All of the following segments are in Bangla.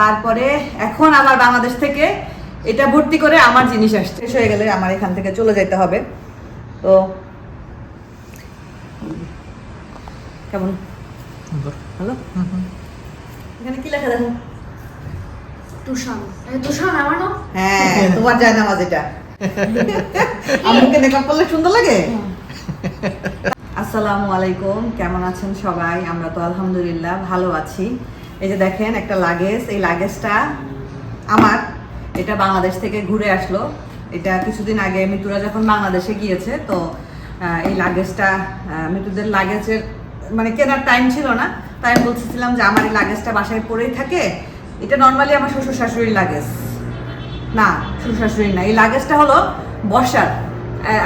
তারপরে এখন আবার বাংলাদেশ থেকে এটা ভর্তি করে আমার জিনিস আসছে। শেষ হয়ে গেলে আমার এখান থেকে চলে যেতে হবে। তো কেমন? হ্যালো এখানে কি লেখা দেখো? তুষান তুষান আমার হ্যাঁ তোমার যায় নামাজ এটা। আম্মুকে মেকআপ করলে সুন্দর লাগে? আসসালামু আলাইকুম কেমন আছেন সবাই? আমরা তো আলহামদুলিল্লাহ ভালো আছি। এই যে দেখেন একটা লাগেজ এই লাগেজটা আমার। এটা বাংলাদেশ থেকে ঘুরে আসলো। এটা কিছুদিন আগে মিতুরা যখন বাংলাদেশে গিয়েছে তো এই লাগেজটা মিতুদের লাগেজের মানে কেনার টাইম ছিল না। তাই আমি বলতেছিলাম যে আমার এই লাগেজটা বাসায় পড়েই থাকে। এটা নর্মালি আমার শ্বশুর শাশুড়ির লাগেজ না শ্বশুর শাশুড়ি না। এই লাগেজটা হলো বর্ষার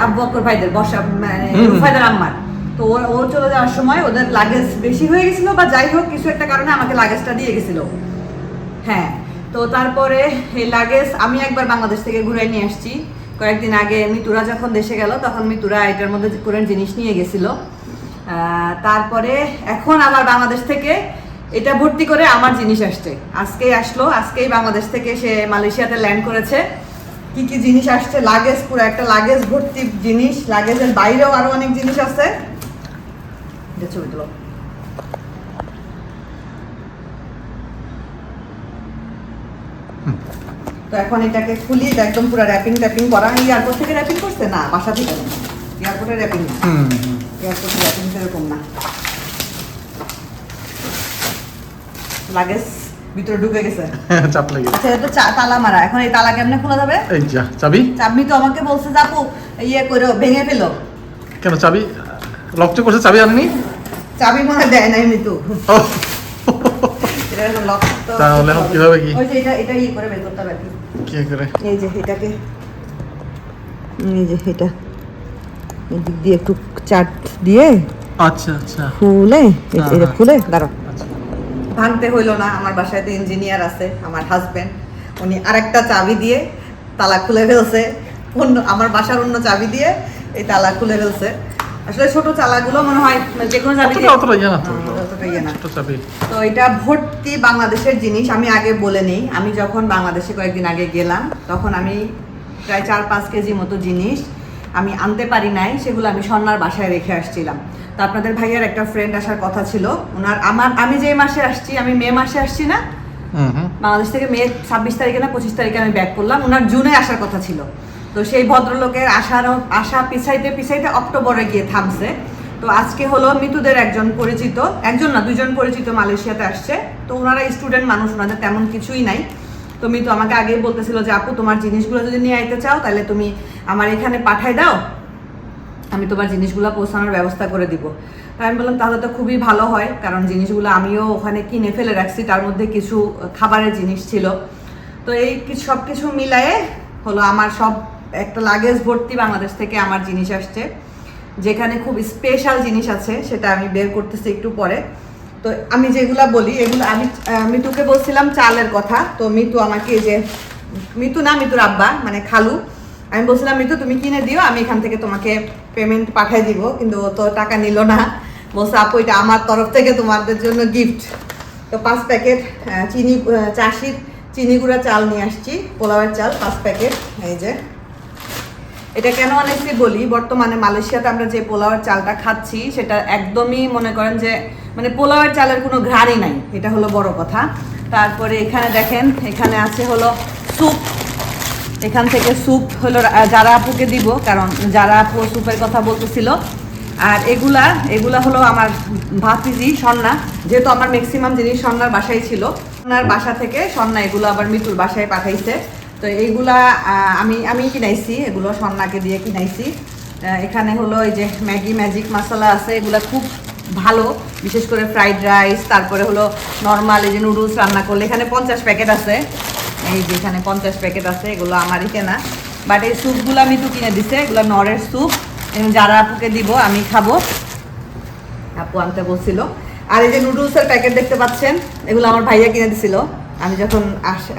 আব্বু বকর ভাইদের বর্ষা মানে। আম্মার। তো ওর চলে যাওয়ার সময় ওদের লাগেজ বেশি হয়ে গেছিল বা যাই হোক, কিছু একটা কারণে আমাকে লাগেজটা দিয়ে গেছিল। হ্যাঁ তো তারপরে এই লাগেজ আমি একবার বাংলাদেশ থেকে ঘুরে নিয়ে আসছি। কয়েকদিন আগে মিতুরা যখন দেশে গেল, তখন মিতুরা এটার মধ্যে করে জিনিস নিয়ে গেছিল। তারপরে এখন আবার বাংলাদেশ থেকে এটা ভর্তি করে আমার জিনিস আসছে। আজকেই আসলো, আজকেই বাংলাদেশ থেকে সে মালয়েশিয়াতে ল্যান্ড করেছে। কি কি জিনিস আসছে? লাগেজ পুরো একটা লাগেজ ভর্তি জিনিস। লাগেজের বাইরেও আরও অনেক জিনিস আছে। এটা ছবি তুলো তো এখন এটাকে খুলি এটা একদম পুরো র্যাপিং ট্যাপিং করা এয়ারপোর্ট থেকে র্যাপিং করছে না? বাসা থেকে? এয়ারপোর্টে র্যাপিং না। এয়ারপোর্টে র্যাপিং সেরকম না। লাগেজ ভিতরে ঢুকে গেছে। চাপ লেগে আচ্ছা এটা তো তালা মারা। এখন এই তালা কেমনে খোলা যাবে? এই যা চাবি। চাবি তো আমাকে বলছে যাব ইয়ে করে ভেঙে ফেলো। কেন চাবি? লকটা করছে চাবি আননি? চাবি মনে দেয় নাই তো। তাহলে এখন কীভাবে কি? ওই যে এটা এটা ইয়ে করে বের করতে হবে কি। করে? এই যে এটাকে এই যে এটা। এদিক দিয়ে একটু চাট দিয়ে আচ্ছা আচ্ছা। খুলে হ্যাঁ, এটা হ্যাঁ। খুলে দাঁড়াও। আচ্ছা। ভাঙতে হইল না আমার বাসায় তো ইঞ্জিনিয়ার আছে আমার হাজবেন্ড উনি আরেকটা চাবি দিয়ে তালা খুলে ফেলছে। অন্য আমার বাসার অন্য চাবি দিয়ে এই তালা খুলে ফেলছে। আসলে ছোট চালাগুলো মনে হয় যে কোনো চাবি অতটা অতটা ইয়ে না তো। অতটা ইয়ে ছোট চাবি। তো এটা ভর্তি বাংলাদেশের জিনিস আমি আগে বলে নেই। আমি যখন বাংলাদেশে কয়েকদিন আগে গেলাম তখন আমি প্রায় চার পাঁচ কেজি মতো জিনিস আমি আনতে পারি নাই সেগুলো আমি স্বর্ণার বাসায় রেখে আসছিলাম। তো আপনাদের ভাইয়ার একটা ফ্রেন্ড আসার কথা ছিল ওনার আমার আমি যে মাসে আসছি আমি মে মাসে আসছি না। বাংলাদেশ থেকে মে ছাব্বিশ তারিখে না পঁচিশ তারিখে আমি ব্যাক করলাম ওনার জুনে আসার কথা ছিল। তো সেই ভদ্রলোকের আসার আশা পিছাইতে পিছাইতে অক্টোবরে গিয়ে থামছে। তো আজকে হলো মিতুদের একজন পরিচিত, একজন না, দুজন পরিচিত মালয়েশিয়াতে আসছে। তো ওনারা স্টুডেন্ট মানুষ, ওনাদের তেমন কিছুই নাই। তো মিতু আমাকে আগেই বলতেছিল যে, আপু, তোমার জিনিসগুলো যদি নিয়ে আইতে চাও, তাহলে তুমি আমার এখানে পাঠাই দাও। আমি তোমার জিনিসগুলো পৌঁছানোর ব্যবস্থা করে দিব। তাই আমি বললাম, তাহলে তো খুবই ভালো হয়, কারণ জিনিসগুলো আমিও ওখানে কিনে ফেলে রাখছি। তার মধ্যে কিছু খাবারের জিনিস ছিল। তো এই সব কিছু মিলায়ে হলো আমার সব একটা লাগেজ ভর্তি বাংলাদেশ থেকে আমার জিনিস আসছে, যেখানে খুব স্পেশাল জিনিস আছে, সেটা আমি বের করতেছি একটু পরে। তো আমি যেগুলা বলি, এগুলো আমি মিতুকে বলছিলাম চালের কথা, তো মিতু আমাকে যে, মিতু না, মিতুর আব্বা মানে খালু, আমি বলছিলাম, মিতু, তুমি কিনে দিও, আমি এখান থেকে তোমাকে পেমেন্ট পাঠিয়ে দিব। কিন্তু ও তো টাকা নিল না। বলছে, আপু, এটা আমার তরফ থেকে তোমাদের জন্য গিফট তো পাঁচ প্যাকেট চিনি চাষির চিনি গুঁড়া চাল নিয়ে আসছি, পোলাওয়ের চাল, পাঁচ প্যাকেট, এই যে। এটা কেন অনেকটি বলি বর্তমানে মালয়েশিয়াতে আমরা যে পোলাওয়ের চালটা খাচ্ছি, সেটা একদমই মনে করেন যে মানে পোলাওয়ের চালের কোনো ঘ্রাণই নাই। এটা হলো বড় কথা। তারপরে এখানে দেখেন, এখানে আছে হলো স্যুপ। এখান থেকে স্যুপ হলো যারা আপুকে দিব, কারণ যারা আপু স্যুপের কথা বলতেছিল। আর এগুলা এগুলা হলো আমার ভাতিজি স্বর্ণা যেহেতু আমার ম্যাক্সিমাম জিনিস স্বর্ণার বাসায় ছিল স্বর্ণার বাসা থেকে স্বর্ণা এগুলো আবার মিতুর বাসায় পাঠাইছে। তো এইগুলা আমি আমি কিনাইছি, এগুলো স্বর্ণাকে দিয়ে কিনাইছি। এখানে হলো এই যে ম্যাগি, ম্যাজিক মশলা আছে, এগুলা খুব ভালো, বিশেষ করে ফ্রাইড রাইস, তারপরে হলো নর্মাল এই যে নুডলস রান্না করলে, এখানে পঞ্চাশ প্যাকেট আছে। এই যে এখানে পঞ্চাশ প্যাকেট আছে, এগুলো আমারই কেনা। বাট এই স্যুপগুলো আমি তো কিনে দিছে, এগুলো নরের স্যুপ। যারা আপুকে দিব, আমি খাব। আপু আনতে বলছিল। আর এই যে নুডলসের প্যাকেট দেখতে পাচ্ছেন, এগুলো আমার ভাইয়া কিনে দিছিল। আমি যখন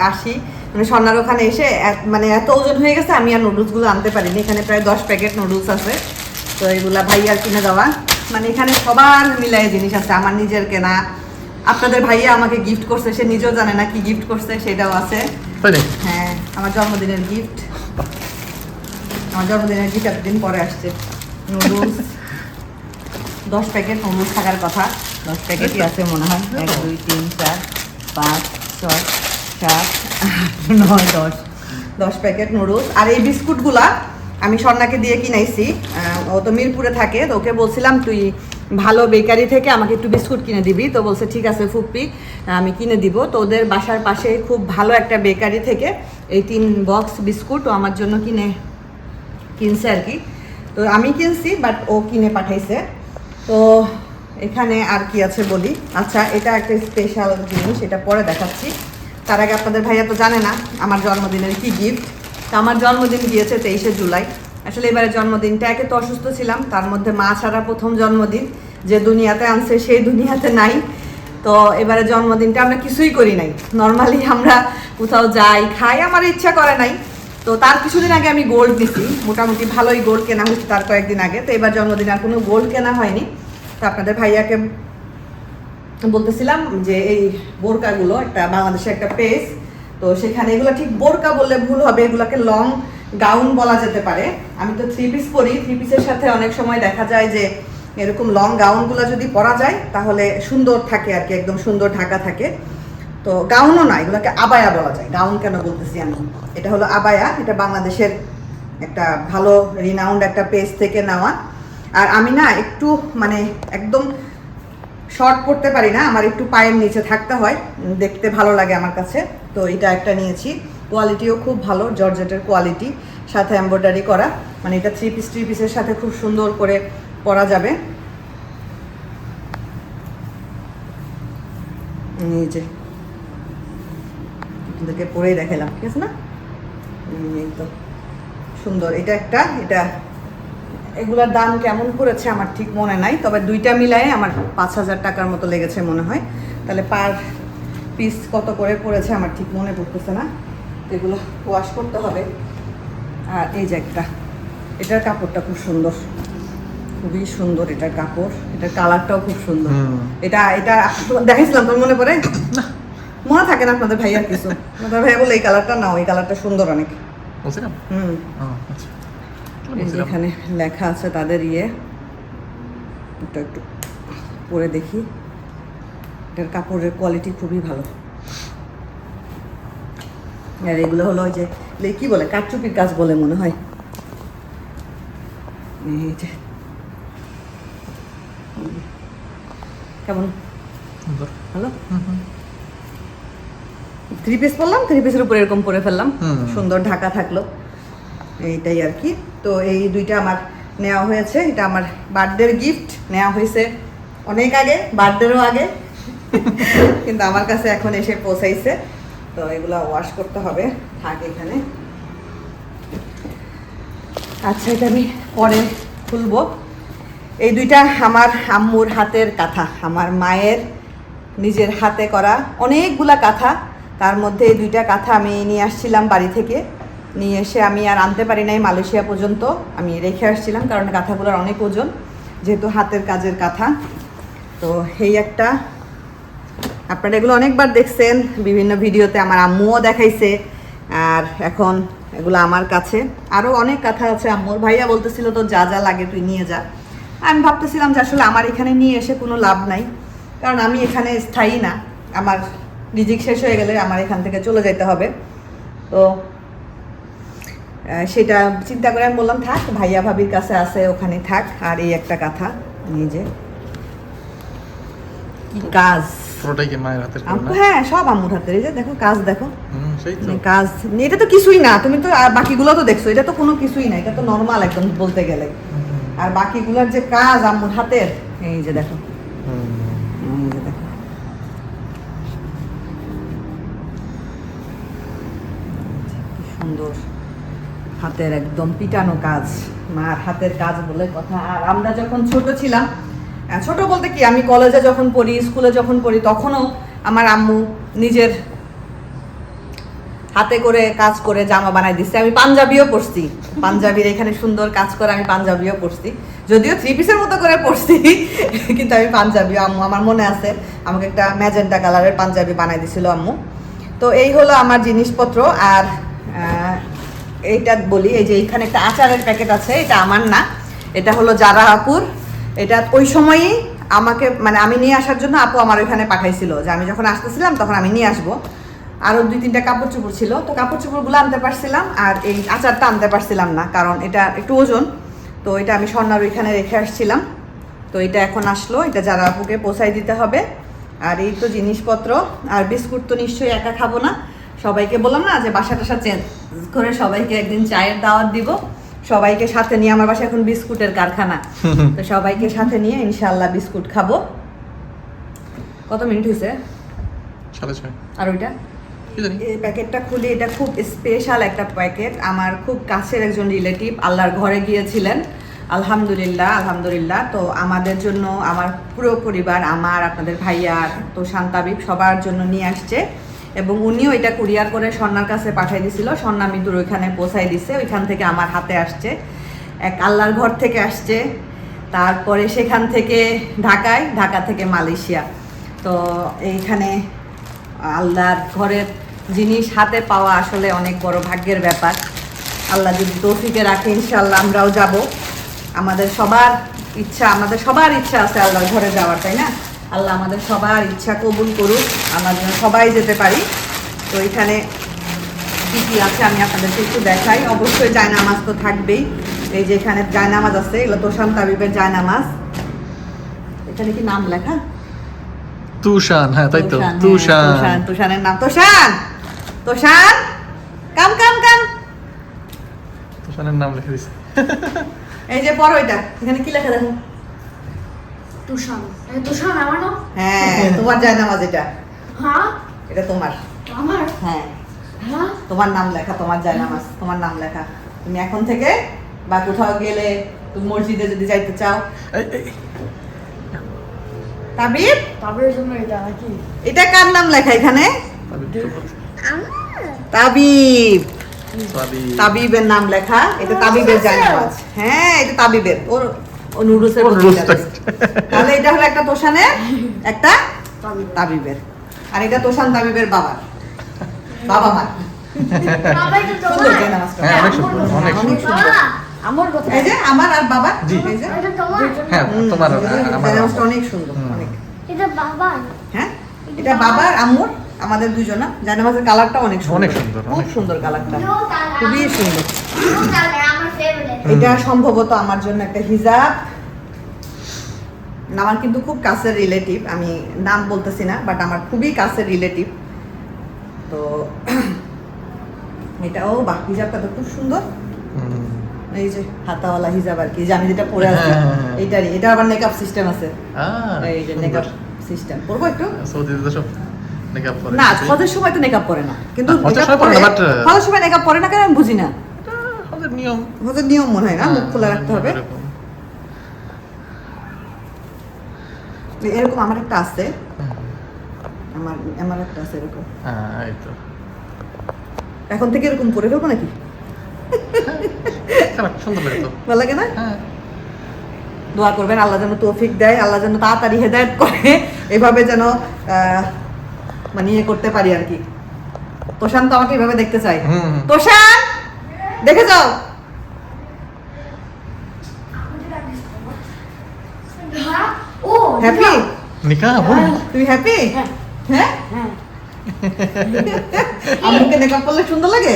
আসি মানে স্বর্ণার ওখানে এসে মানে এত ওজন হয়ে গেছে আমি আর নুডলসগুলো আনতে পারিনি। এখানে প্রায় দশ প্যাকেট নুডলস আছে। তো এগুলা ভাইয়ার কিনে দেওয়া। মানে এখানে সবার মিলাই জিনিস আছে। আমার নিজের কেনা। আপনাদের ভাইয়া আমাকে গিফট করছে সে নিজেও জানে না কি গিফট করছে সেটাও আছে। হ্যাঁ আমার জন্মদিনের গিফট আমার জন্মদিনের গিফট এতদিন পরে আসছে। নুডলস দশ প্যাকেট নুডলস থাকার কথা। দশ প্যাকেটই আছে মনে হয়। এক দুই তিন চার পাঁচ ছয় সাত দশ। দশ প্যাকেট নুডলস। আর এই বিস্কুটগুলা আমি স্বর্ণাকে দিয়ে কিনাইছি। ও তো মিরপুরে থাকে, তো ওকে বলছিলাম, তুই ভালো বেকারি থেকে আমাকে একটু বিস্কুট কিনে দিবি। তো বলছে, ঠিক আছে ফুপ্পি, আমি কিনে দিব। তো ওদের বাসার পাশে খুব ভালো একটা বেকারি থেকে এই তিন বক্স বিস্কুট ও আমার জন্য কিনে, কিনছে আর কি। তো আমি কিনছি, বাট ও কিনে পাঠাইছে। তো এখানে আর কি আছে বলি? আচ্ছা এটা একটা স্পেশাল জিনিস, এটা পরে দেখাচ্ছি। তার আগে আপনাদের ভাইয়া তো জানে না আমার জন্মদিনের কি গিফট তো আমার জন্মদিন গিয়েছে তেইশে জুলাই। আসলে এবারে জন্মদিনটা একে তো অসুস্থ ছিলাম, তার মধ্যে মা ছাড়া প্রথম জন্মদিন। যে দুনিয়াতে আনছে সেই দুনিয়াতে নাই। তো এবারে জন্মদিনটা আমরা কিছুই করি নাই। নর্মালি আমরা কোথাও যাই, খাই, আমার ইচ্ছা করে নাই। তো তার কিছুদিন আগে আমি গোল্ড নিছি। মোটামুটি ভালোই গোল্ড কেনা হয়েছে তার কয়েকদিন আগে। তো এবার জন্মদিন আর কোনো গোল্ড কেনা হয়নি। তো আপনাদের ভাইয়াকে বলতেছিলাম যে এই বোরকাগুলো, একটা বাংলাদেশের একটা পেজ, তো সেখানে এগুলো ঠিক বোরকা বললে ভুল হবে, এগুলোকে লং গাউন বলা যেতে পারে। আমি তো থ্রি পিস পরি থ্রি পিসের সাথে অনেক সময় দেখা যায় যে এরকম লং গাউনগুলো যদি পরা যায়, তাহলে সুন্দর থাকে আর কি, একদম সুন্দর ঢাকা থাকে। তো গাউনও না, এগুলোকে আবায়া বলা যায়। গাউন কেন বলতেছি আমি? এটা হলো আবায়া, এটা বাংলাদেশের একটা ভালো রিনাউন্ড একটা পেজ থেকে নেওয়া। আর আমি না একটু মানে একদম শর্ট পড়তে পারি না, আমার একটু পায়ের নিচে থাকতে হয়, দেখতে ভালো লাগে আমার কাছে। তো এটা একটা নিয়েছি। কোয়ালিটিও খুব ভালো, জর্জেটের কোয়ালিটি সাথে এম্ব্রয়ডারি করা। মানে এটা থ্রি পিস থ্রি পিসের সাথে খুব সুন্দর করে পরা যাবে। এই যে পরেই দেখালাম, ঠিক আছে না? এই তো, সুন্দর। এটা একটা, এটা এগুলোর দাম কেমন পড়েছে আমার ঠিক মনে নাই তবে দুইটা মিলায়ে আমার পাঁচ হাজার টাকার মতো লেগেছে মনে হয়। তাহলে পার পিস কত করে পড়েছে আমার ঠিক মনে পড়তেছে না। এগুলো ওয়াশ করতে হবে। আর এই যে একটা এটার কাপড়টা খুব সুন্দর। খুবই সুন্দর এটার কাপড়। এটার কালারটাও খুব সুন্দর। এটা এটা দেখাইছিলাম তোর মনে পড়ে? মনে থাকে না আপনাদের ভাইয়ার কিছু। আপনাদের ভাইয়া বলে এই কালারটা নাও এই কালারটা সুন্দর অনেক। হুম। আচ্ছা। এখানে লেখা আছে তাদের ইয়ে এটা একটু পরে দেখি। এটার কাপড়ের কোয়ালিটি খুবই ভালো। আর এগুলো হলো যে কি বলে কাঠচুপির কাজ বলে মনে হয়। এই যে। কেমন? ভালো। থ্রি পিস পরলাম থ্রি পিসের উপরে এরকম পরে ফেললাম। সুন্দর ঢাকা থাকল। এইটাই আর কি। তো এই দুইটা আমার নেওয়া হয়েছে। এটা আমার বার্থডের গিফট নেওয়া হয়েছে অনেক আগে, বার্থডেরও আগে। কিন্তু আমার কাছে এখন এসে পৌঁছাইছে। তো এগুলো ওয়াশ করতে হবে। থাক এখানে। আচ্ছা এটা আমি পরে খুলবো। এই দুইটা আমার আম্মুর হাতের কাঁথা। আমার মায়ের নিজের হাতে করা অনেকগুলা কাঁথা। তার মধ্যে এই দুইটা কাঁথা আমি নিয়ে আসছিলাম বাড়ি থেকে। নিয়ে এসে আমি আর আনতে পারি নাই মালয়েশিয়া পর্যন্ত। আমি রেখে আসছিলাম কারণ কাঁথাগুলোর অনেক ওজন, যেহেতু হাতের কাজের কাঁথা তো এই একটা, আপনারা এগুলো অনেকবার দেখছেন, বিভিন্ন ভিডিওতে আমার আম্মুও দেখাইছে, আর এখন এগুলো আমার কাছে। আরও অনেক কথা আছে, আম্মুর ভাইয়া বলতেছিল তো, যা যা লাগে তুই নিয়ে যা। আমি ভাবতেছিলাম যে আসলে আমার এখানে নিয়ে এসে কোনো লাভ নাই, কারণ আমি এখানে স্থায়ী না। আমার রিজিক শেষ হয়ে গেলে আমার এখান থেকে চলে যেতে হবে। তো সেটা চিন্তা করে আমি বললাম থাক ভাইয়া ভাবির কাছে আছে ওখানে থাক। আর এই একটা কথা নিজে কি কাজ? হ্যাঁ সব আম্মুর হাতের এই যে দেখো কাজ দেখো। মানে কাজ এটা তো কিছুই না তুমি তো আর বাকিগুলো তো দেখছ এটা তো কোনো কিছুই না এটা তো নর্মাল একদম বলতে গেলে। আর বাকিগুলোর যে কাজ আম্মুর হাতের এই যে দেখো। হুম। এই যে দেখো। সুন্দর। হাতের একদম পিটানো কাজ, মার হাতের কাজ বলে কথা। আর আমরা যখন ছোট ছিলাম ছোট বলতে কি, আমি কলেজে যখন পড়ি, স্কুলে যখন পড়ি, তখনও আমার আম্মু নিজের হাতে করে কাজ করে জামা বানাই দিচ্ছে। আমি পাঞ্জাবিও পরছি। পাঞ্জাবির এখানে সুন্দর কাজ করে আমি পাঞ্জাবিও পরছি। যদিও থ্রি পিসের মতো করে পরছি, কিন্তু আমি পাঞ্জাবি আম্মু, আমার মনে আছে, আমাকে একটা ম্যাজেন্টা কালারের পাঞ্জাবি বানাই দিছিল আম্মু। তো এই হলো আমার জিনিসপত্র। আর এইটা বলি, এই যে এখানে একটা আচারের প্যাকেট আছে, এটা আমার না, এটা হলো জারা আপুর এটা ওই সময়ই আমাকে মানে আমি নিয়ে আসার জন্য আপু আমার ওইখানে পাঠাইছিল যে আমি যখন আসতেছিলাম তখন আমি নিয়ে আসব। আরও দুই তিনটা কাপড় চোপড় ছিল, তো কাপড় চোপড়গুলো আনতে পারছিলাম আর এই আচারটা আনতে পারছিলাম না, কারণ এটা একটু ওজন, তো এটা আমি স্বর্ণার ওইখানে রেখে আসছিলাম। তো এটা এখন আসলো, এটা যারা আপুকে পোষাই দিতে হবে। আর এই তো জিনিসপত্র, আর বিস্কুট তো নিশ্চয়ই একা খাব না। সবাইকে বললাম না যে বাসা টাসা চেঞ্জ করে সবাইকে একদিন চায়ের দাওয়াত দিব। সবাইকে সাথে নিয়ে আমার বাসায় এখন বিস্কুটের কারখানা। তো সবাইকে সাথে নিয়ে ইনশাল্লাহ বিস্কুট খাব। কত মিনিট হয়েছে আর ওইটা? এই প্যাকেটটা খুলে এটা খুব স্পেশাল একটা প্যাকেট। আমার খুব কাছের একজন রিলেটিভ আল্লাহর ঘরে গিয়েছিলেন। আলহামদুলিল্লাহ আলহামদুলিল্লাহ। তো আমাদের জন্য আমার পুরো পরিবার আমার আপনাদের ভাইয়ার তো শান্তাবিব সবার জন্য নিয়ে আসছে। এবং উনিও এটা কুরিয়ার করে স্বর্ণার কাছে পাঠিয়ে দিছিল। স্বর্ণা মিতুর ওইখানে পৌঁছাই দিছে। ওইখান থেকে আমার হাতে আসছে। এক আল্লাহর ঘর থেকে আসছে। তারপরে সেখান থেকে ঢাকায়, ঢাকা থেকে মালয়েশিয়া। তো এইখানে আল্লাহর ঘরের জিনিস হাতে পাওয়া আসলে অনেক বড় ভাগ্যের ব্যাপার। আল্লাহ যদি তৌফিকে রাখে ইনশাল্লাহ আমরাও যাব। আমাদের সবার ইচ্ছা, আমাদের সবার ইচ্ছা আছে আল্লাহর ঘরে যাওয়ার, তাই না? আল্লাহ আমাদের সবার ইচ্ছা কবুল করুক আমরা যেন সবাই যেতে পারি। তো এখানে কি কি আছে আমি আপনাদেরকে একটু দেখাই। অবশ্যই জায়নামাজ তো থাকবেই। এই যে এখানে জায়নামাজ আছে এগুলো তোষান তাবিবের জায়নামাজ। এখানে কি নাম লেখা? তুষান হ্যাঁ তাই তো। হ্যাঁ, তুষান। তুষান তুষানের নাম। তোষান! তোষান! কাম কাম কাম! তুষানের নাম লিখে দিছে। এই যে পড়ো এটা এখানে কি লেখা দেখো? তুষান তুষান আমার নাম হ্যাঁ তোমার জায়নামাজ এটা হ্যাঁ? এটা তোমার। আমার? হ্যাঁ। হ্যাঁ? তোমার নাম লেখা তোমার জায়নামাজ তোমার নাম লেখা। তুমি এখন থেকে বা কোথাও গেলে তুমি মসজিদে যদি যাইতে চাও। তাবিব? তারপরে জন্য এটা নাকি? এটা কার নাম লেখা এখানে? তাবিব। তাবিবের নাম লেখা। এটা তাবিবের জায়নামাজ হ্যাঁ এটা তাবিবের। ওর ও নুডলসের। তাহলে এটা হলো একটা তোষানের একটা তাবিবের। আর এটা তোষান তাবিবের বাবার। বাবা মা। হ্যাঁ, অনেক সুন্দর, আমার বাবা, আর বাবার। জি। এই যে এটা তোমার। হ্যাঁ অনেক সুন্দর অনেক। এটা বাবা হ্যাঁ? এটা বাবার। আম্মুর আমাদের দুজনা। কালারটা অনেক সুন্দর। অনেক সুন্দর, খুব সুন্দর কালারটা খুবই সুন্দর। এটা সম্ভবত আমার জন্য একটা হিজাব। আমার কিন্তু খুব কাছের রিলেটিভ আমি নাম বলতেছি না বাট আমার খুবই কাছের রিলেটিভ তো এটাও বাহ হিজাবটা তো খুব সুন্দর। এই যে হাতাওয়ালা হিজাব আর কি যে আমি যেটা পরে আছি হ্যাঁ, হ্যাঁ, হ্যাঁ। এইটারই এটা আবার মেকআপ সিস্টেম আছে। এই যে মেকআপ সিস্টেম করব একটু? সৌদিতে তো সব মেকআপ করে না হজের সময় তো মেকআপ পরে না। কিন্তু হজের সময় পরে না, পরে- হজের সময় মেকআপ পরে না কেন আমি বুঝি না। নিয়ম। নিয়ম মনে হয় না? মুখ খোলা হ্যাঁ, রাখতে হবে? এরকম। আমার একটা আছে। আমার আমার একটা আছে এরকম। হ্যাঁ এই তো। এখন থেকে এরকম পরে ফেলব নাকি? সুন্দর লাগে তো। ভালো লাগে না? হ্যাঁ। দোয়া করবেন আল্লাহ যেন তৌফিক দেয় আল্লাহ যেন তাড়াতাড়ি হেদায়ত করে এভাবে যেন মানে ইয়ে করতে পারি আর কি। তোষান তো আমাকে এভাবে দেখতে চাই। তোষান! দেখে যাও হ্যাঁ হ্যাপি নিকা বোন তুমি হ্যাপি হ্যাঁ। হ্যাঁ? মেকআপ করলে সুন্দর লাগে?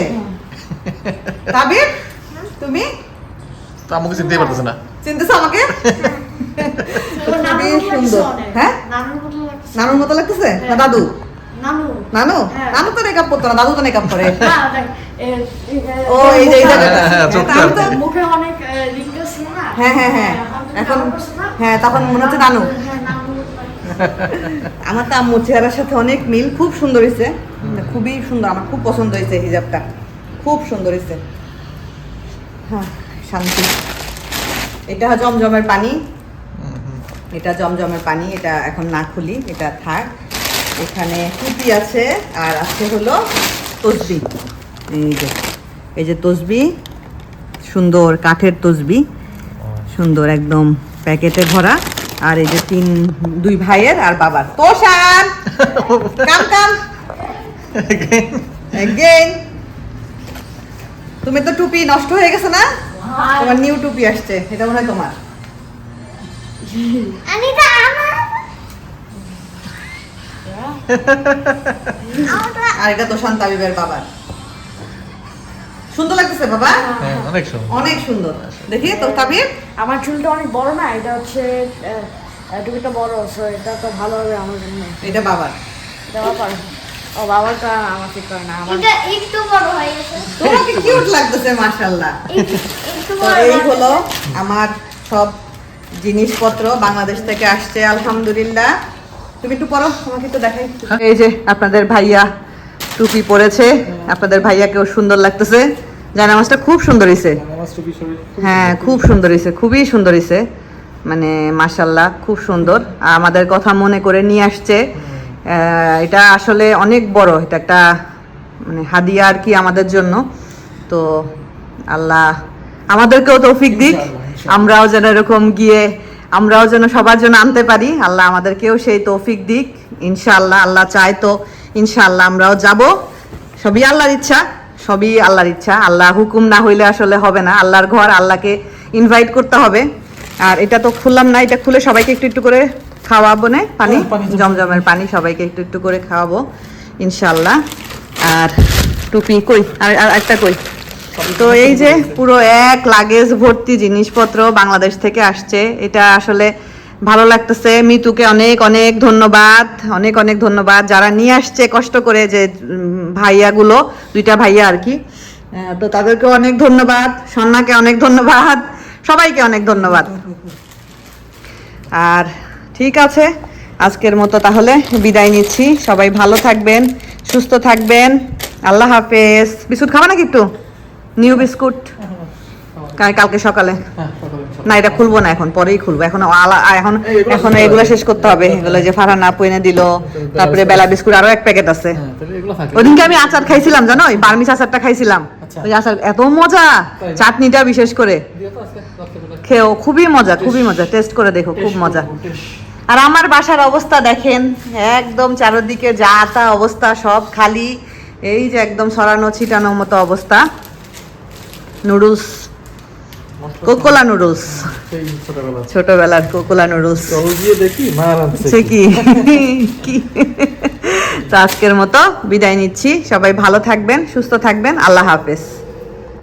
তুমি? তো আমাকে চিনতেই পারতেছে না। চিনতেছো আমাকে? ও নানুর খুবই সুন্দর। হ্যাঁ? নানুর মতো লাগতেছে? না। দাদু? নানু। নানু? হ্যাঁ। নানু তো মেকআপ করতো না দাদু তো মেকআপ করে। এ- ও এই যে এই মুখে- জায়গাটা হ্যাঁ, হ্যাঁ, হ্যাঁ। মুখে অনেক হ্যাঁ হ্যাঁ হ্যাঁ। এখন? হ্যাঁ তখন মনে হচ্ছে নানু। হ্যাঁ। আমার তো আম্মুর চেহারার সাথে অনেক মিল খুব সুন্দর হয়েছে খুবই সুন্দর আমার খুব পছন্দ হয়েছে হিজাবটা। খুব সুন্দর হয়েছে হ্যাঁ শান্তি। এটা জমজমের পানি। এটা জমজমের পানি এটা এখন না খুলি এটা থাক। এখানে টুপি আছে, আর আছে হলো তসবি। এই যে এই যে তসবি, সুন্দর কাঠের তসবি, সুন্দর একদম প্যাকেটে ভরা। আর এই যে তিন, দুই ভাইয়ের আর বাবার। তোষান কাম কাম! Again. তুমি তো টুপি নষ্ট হয়ে গেছে না? তোমার নিউ টুপি আসছে, এটা মনে হয় তোমার আনিতা আমার আর এটা তো শান্তাবিবের বাবার। সুন্দর লাগতেছে বাবা? হ্যাঁ অনেক সুন্দর। অনেক সুন্দর। দেখি তো তাবিব? আমার চুলটা অনেক বড় না এটা হচ্ছে আহ, বড় সো এটা তো ভালো হবে আমার জন্য। এটা বাবার। এটা বাবার। ও বাবারটা আমার ঠিক করে না আমার এটা একটু বড় হয়ে গেছে। তোমাকে কিউট লাগতেছে মাশাআল্লাহ। একটু একটু বড় এই হলো আমার সব জিনিসপত্র বাংলাদেশ থেকে আসছে আলহামদুলিল্লাহ। তুমি একটু পড়ো তোমাকে একটু দেখাই। এই যে আপনাদের ভাইয়া টুপি পরেছে আপনাদের ভাইয়াকেও সুন্দর লাগতেছে। জানামাজটা খুব সুন্দর হয়েছে হ্যাঁ খুব সুন্দর হয়েছে খুবই সুন্দর হয়েছে মানে মাশাল্লাহ খুব সুন্দর। আর আমাদের কথা মনে করে নিয়ে আসছে এটা আসলে অনেক বড় এটা একটা মানে হাদিয়া আর কি আমাদের জন্য। তো আল্লাহ আমাদেরকেও তৌফিক দিক আমরাও যেন এরকম গিয়ে আমরাও যেন সবার জন্য আনতে পারি। আল্লাহ আমাদেরকেও সেই তৌফিক দিক। ইনশাআল্লাহ আল্লাহ চায় তো ইনশাআল্লাহ আমরাও যাব। সবই আল্লাহর ইচ্ছা সবই আল্লাহর ইচ্ছা। আল্লাহ হুকুম না হইলে আসলে হবে না। আল্লাহর ঘর আল্লাহকে ইনভাইট করতে হবে। আর এটা তো খুললাম না এটা খুলে সবাইকে একটু একটু করে খাওয়াবো না? পানি? পানি, জমজমের পানি সবাইকে একটু একটু করে খাওয়াবো ইনশাল্লাহ আর টুপি কই? আর আর একটা কই? তো এই যে পুরো এক লাগেজ ভর্তি জিনিসপত্র বাংলাদেশ থেকে আসছে, এটা আসলে ভালো লাগতেছে। মিতুকে অনেক অনেক ধন্যবাদ, অনেক অনেক ধন্যবাদ। যারা নিয়ে আসছে কষ্ট করে যে ভাইয়াগুলো, দুইটা ভাইয়া আর কি তো তাদেরকে অনেক ধন্যবাদ, সন্নাকে অনেক ধন্যবাদ, সবাইকে অনেক ধন্যবাদ। আর ঠিক আছে, আজকের মতো তাহলে বিদায় নিচ্ছি। সবাই ভালো থাকবেন, সুস্থ থাকবেন। আল্লাহ হাফেজ। বিস্কুট খাবা নাকি একটু? নিউ বিস্কুট কালকে সকালে। না এটা খুলবো না এখন পরেই খুলবো। এখন এখন এখন এগুলো শেষ করতে হবে। এগুলো যে ফারহান আপু এনে দিল তারপরে বেলা বিস্কুট আরও এক প্যাকেট আছে। ওইদিনকে আমি আচার খাইছিলাম জানো? ওই বার্মিস আচারটা খাইছিলাম। ওই আচার এত মজা! চাটনিটা বিশেষ করে। খেও খুবই মজা খুবই মজা। টেস্ট করে দেখো খুব মজা। আর আমার বাসার অবস্থা দেখেন একদম চারদিকে যা তা অবস্থা সব খালি। এই যে একদম সরানো ছিটানোর মতো অবস্থা। নুডলস। কোকোলা নুডলস। ছোটবেলার কোকোলা নুডলস। সে কি? তো আজকের মতো বিদায় নিচ্ছি। সবাই ভালো থাকবেন সুস্থ থাকবেন। আল্লাহ হাফেজ।